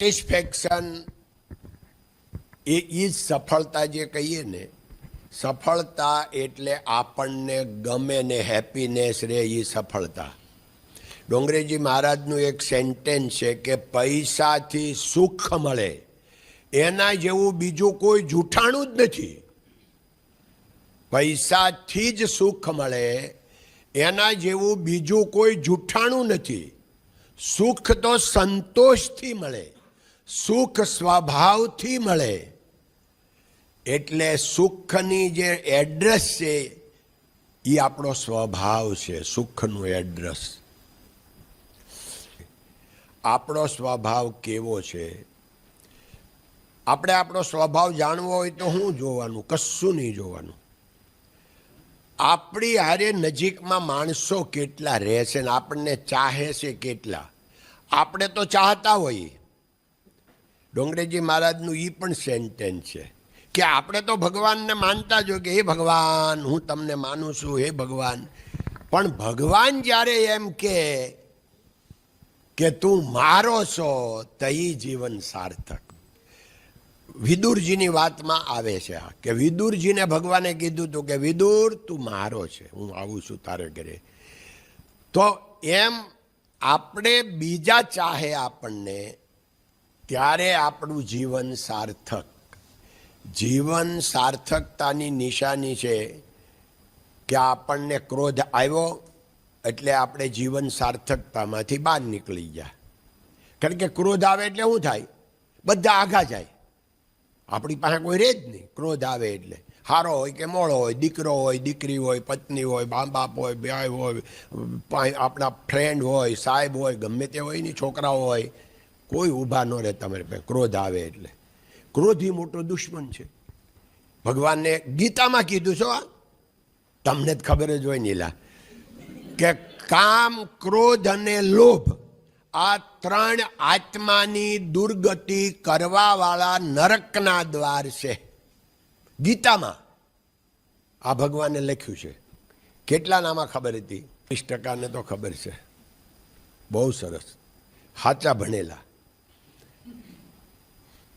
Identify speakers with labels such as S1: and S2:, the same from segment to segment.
S1: Satisfaction એ જ સફળતા જે કહીએ ને, સફળતા એટલે આપણને ગમે ને હેપીનેસ રહે એ સફળતા. ડોંગરેજી મહારાજનું એક સેન્ટેન્સ છે કે પૈસાથી સુખ મળે, એના જેવું બીજું કોઈ જૂઠાણું જ નથી. પૈસાથી જ સુખ મળે, એના જેવું બીજું કોઈ જૂઠાણું નથી. સુખ તો સંતોષથી મળે. સુખ સ્વભાવથી મળે. એટલે સુખની જે એડ્રેસ છે એ આપણો સ્વભાવ છે, સુખનું એડ્રેસ આપણો સ્વભાવ કેવો છે? આપણે આપણો સ્વભાવ જાણવો હોય તો શું જોવાનું, કશું નહીં જોવાનું. આપણી હારે નજીકમાં માણસો કેટલા રહે છે ને આપણને ચાહે છે કેટલા? આપણે તો ચાહતા હોઈએ. ડોંગરેજી મહારાજનું એ પણ સેન્ટેન્સ છે કે આપણે તો ભગવાનને માનતા જો કે, હે ભગવાન, હું તમને માનું છું, હે ભગવાન. પણ ભગવાન જ્યારે એમ કે કે તું મારો છો તો એ જીવન સાર્થક. વિદુરજીની વાતમાં આવે છે આ, કે વિદુરજીને ભગવાને કીધું હતું કે, વિદુર, તું મારો છે, હું આવું છું તારે ઘરે. તો એમ આપણે બીજા ચાહે આપણને ત્યારે આપણું જીવન સાર્થક. જીવન સાર્થકતાની નિશાની છે કે આપણને ક્રોધ આવ્યો એટલે આપણે જીવન સાર્થકતામાંથી બહાર નીકળી ગયા. કારણ કે ક્રોધ આવે એટલે શું થાય? બધા આઘા જાય. આપણી પાસે કોઈ રહે જ નહીં. ક્રોધ આવે એટલે. હારો હોય કે મોળો હોય, દીકરો હોય, દીકરી હોય, પત્ની હોય, મા બાપ હોય, ભાઈ હોય આપણા ફ્રેન્ડ હોય, સાહેબ હોય, ગમે તે હોય ને, છોકરાઓ હોય કોઈ ઊભા ન રહે તમારી પાસે. ક્રોધ આવે એટલે. ક્રોધ એ મોટો દુશ્મન છે. ભગવાનને ગીતામાં કીધું છો તમને જ ખબર જ હોય નીલા, કે કામ, ક્રોધ અને લોભ આ ત્રણ આત્માની દુર્ગતિ કરવાવાળા નરકના દ્વાર છે. ગીતામાં આ ભગવાને લખ્યું છે. કેટલા નામાં ખબર હતી? વીસ ટકાને તો ખબર છે. બહુ સરસ. સાચા ભણેલા.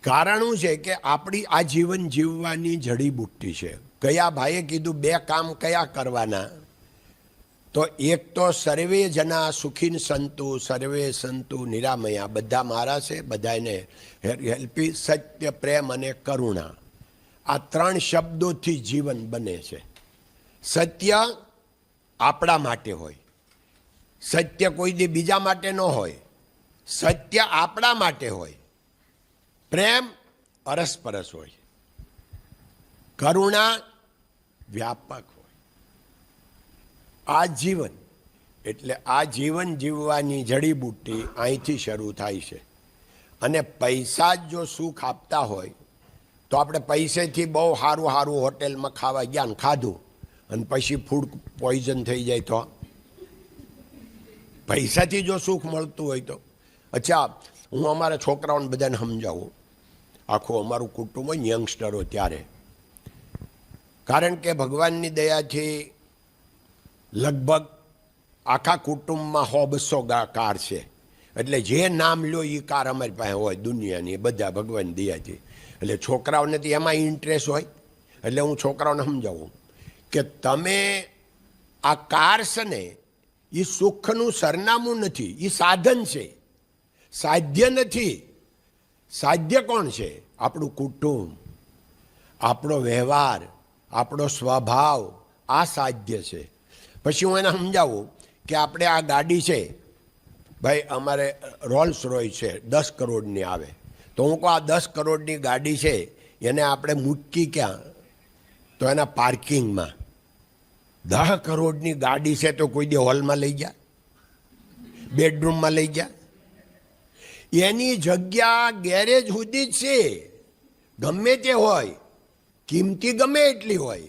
S1: કારણ છે કે આપણી આ જીવન જીવવાની જડીબુટ્ટી છે. કયા ભાઈએ કીધું બે કામ કયા કરવાના? તો એક તો સર્વે જના સુખીન સંતુ, સર્વે સંતુ નિરામયા. બધા મારા છે બધાને હેલ્પી, સત્ય, પ્રેમ અને કરુણા. આ ત્રણ શબ્દોથી જીવન બને છે. સત્ય આપણા માટે હોય. સત્ય કોઈ દી બીજા માટે ન હોય. સત્ય આપણા માટે હોય. પ્રેમ અરસપરસ હોય. કરુણા વ્યાપક હોય. આ જીવન, એટલે આ જીવન જીવવાની જડીબુટ્ટી અહીંથી શરૂ થાય છે. અને પૈસા જ જો સુખ આપતા હોય, તો આપણે પૈસેથી બહુ સારું સારું હોટેલમાં ખાવા ગયા ને ખાધું, અને પછી ફૂડ પોઈઝન થઈ જાય તો? પૈસાથી જો સુખ મળતું હોય તો? અચ્છા, હું અમારા છોકરાઓને બધાને સમજાવું. આખું અમારું કુટુંબ જ યંગસ્ટરો ત્યારે. કારણ કે ભગવાનની દયાથી લગભગ આખા કુટુંબમાં હો બસો કાર છે. એટલે જે નામ લ્યો એ કાર અમારી પાસે હોય દુનિયાની બધા ભગવાન દયાથી. એટલે છોકરાઓને તો એમાં ઇન્ટરેસ્ટ હોય. એટલે હું છોકરાઓને સમજાવું કે તમે આ કાર છે ને એ સુખનું સરનામું નથી એ સાધન છે. સાધ્ય નથી. સાધ્ય કોણ છે? આપણું કુટુંબ, આપણો વ્યવહાર, આપણો સ્વભાવ, આ સાધ્ય છે. પછી હું એને સમજાવું કે આપણે આ ગાડી છે, ભાઈ અમારે રોલ્સ રોય છે, દસ કરોડની આવે. તો હું કહું, આ દસ કરોડની ગાડી છે, એને આપણે મૂકી ક્યાં? તો એના પાર્કિંગમાં. દસ કરોડની ગાડી છે તો કોઈ દી હોલમાં લઈ ગયા બેડરૂમમાં લઈ ગયા એની જગ્યા ગેરેજ સુધી જ છે. ગમે તે હોય, કિંમતી ગમે એટલી હોય,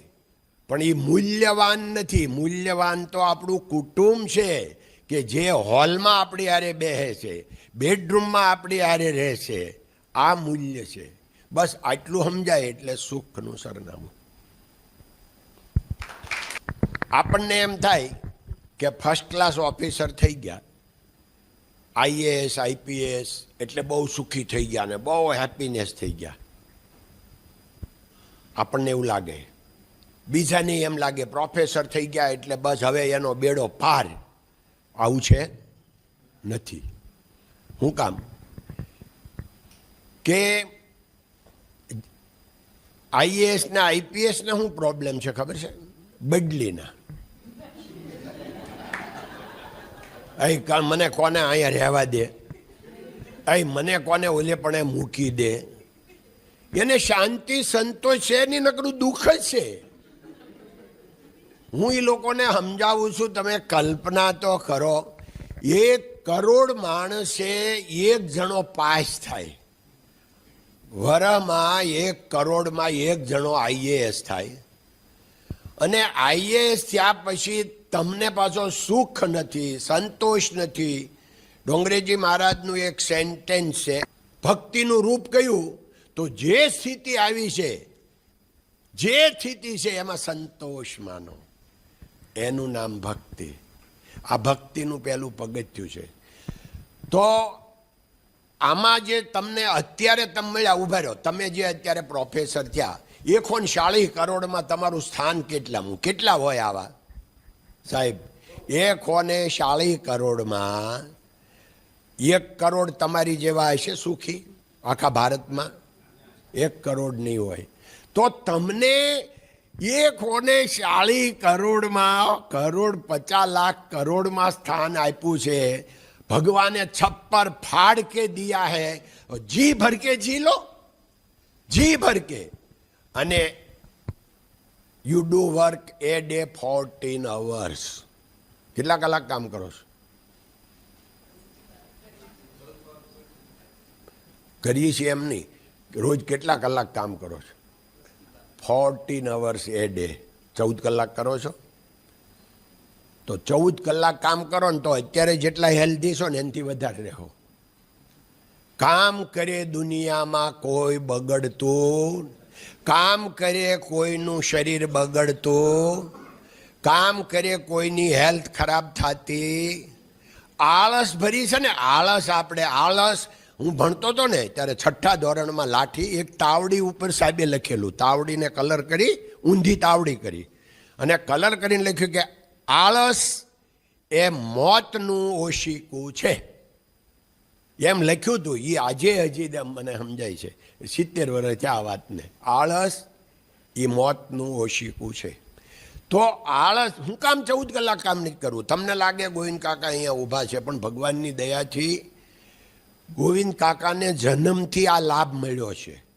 S1: પણ એ મૂલ્યવાન નથી. મૂલ્યવાન તો આપણું કુટુંબ છે કે જે હોલમાં આપણી હારે બેસે છે, બેડરૂમમાં આપણી હારે રહેશે આ મૂલ્ય છે. બસ આટલું સમજાય એટલે સુખનું સરનામું. આપણને એમ થાય કે ફર્સ્ટ ક્લાસ ઓફિસર થઈ ગયા. આઈએએસ આઈપીએસ એટલે બહુ સુખી થઈ ગયા ને બહુ હેપીનેસ થઈ ગયા. આપણને એવું લાગે. બીજાને એમ લાગે પ્રોફેસર થઈ ગયા એટલે બસ હવે એનો બેડો પાર. આવું છે? નથી. શું કામ? કે આઈએએસ આઈપીએસના શું પ્રોબ્લેમ છે ખબર છે? બદલીના. અહીં મને કોને અહીંયા રહેવા દે? અહીં મને કોને ઓલે પણ મૂકી દે? એને શાંતિ સંતોષ છે નહીં નકરું દુઃખ જ છે. હું એ લોકોને સમજાવું છું, તમે કલ્પના તો કરો. એક કરોડ માણસે એક જણો પાસ થાય. વરમાં એક કરોડમાં એક જણો આઈએએસ થાય. અને આઈએએસ થયા પછી તમને પાછો સુખ નથી, સંતોષ નથી. ડોંગરેજી મહારાજનું એક સેન્ટેન્સ છે, ભક્તિનું રૂપ કયું? તો જે સ્થિતિ આવી છે, જે સ્થિતિ છે, એમાં સંતોષ માનો. એનું નામ ભક્તિ. આ ભક્તિનું પહેલું પગથિયું છે. તો આમાં જે તમને અત્યારે તમે ઊભા રહ્યો તમે જે અત્યારે પ્રોફેસર થયા એકોન ચાળીસ કરોડમાં તમારું સ્થાન કેટલામું? કેટલા હોય આવા? સાહેબ, એક એકોને શાળી કરોડમાં એક કરોડ તમારી જેવા હશે સુખી આખા ભારતમાં? એક કરોડ નહીં હોય. તો તમને એક હોને ચાળી કરોડમાં કરોડ પચાસ લાખ કરોડમાં સ્થાન આપ્યું છે? ભગવાને છપ્પર ફાડ કે દિયા હે? જી ભરકે જી લો. જી ભરકે અને you do work a day fourteen hours કેટલા કલાક કામ કરો છો? કરીએ છીએ એમ નહીં. રોજ કેટલા કલાક કામ કરો છો? ફોર્ટીન અવર્સ એ ડે ચૌદ કલાક કરો છો? તો ચૌદ કલાક કામ કરો ને તો અત્યારે જેટલા હેલ્ધી છો ને એનાથી વધારે રહો. કામ કરે દુનિયામાં કોઈ બગડતું કામ કરે કોઈનું શરીર બગડતું, કામ કરે કોઈની હેલ્થ ખરાબ થતી. આળસ ભરી છે ને, આળસ આપણે, આળસ. હું ભણતો હતો ને, ત્યારે છઠ્ઠા ધોરણમાં લાઠી એક તાવડી ઉપર સાહેબે લખેલું. તાવડીને કલર કરી, ઊંધી તાવડી કરી. અને કલર કરીને લખ્યું કે, આળસ એ મોતનું ઓશિકું છે. એમ લખ્યું હતું એ આજે હજી મને સમજાય છે. સિત્તેર વર્ષ આ વાતને. આળસ એ મોતનું ઓશિકું છે. તો આળસ, હું કામ ચૌદ કલાક કામ નહીં કરવું તમને લાગે ગોવિંદ કાકા અહીંયા ઊભા છે, પણ ભગવાનની દયાથી ગોવિંદ કાકાને જન્મથી આ લાભ મળ્યો છે.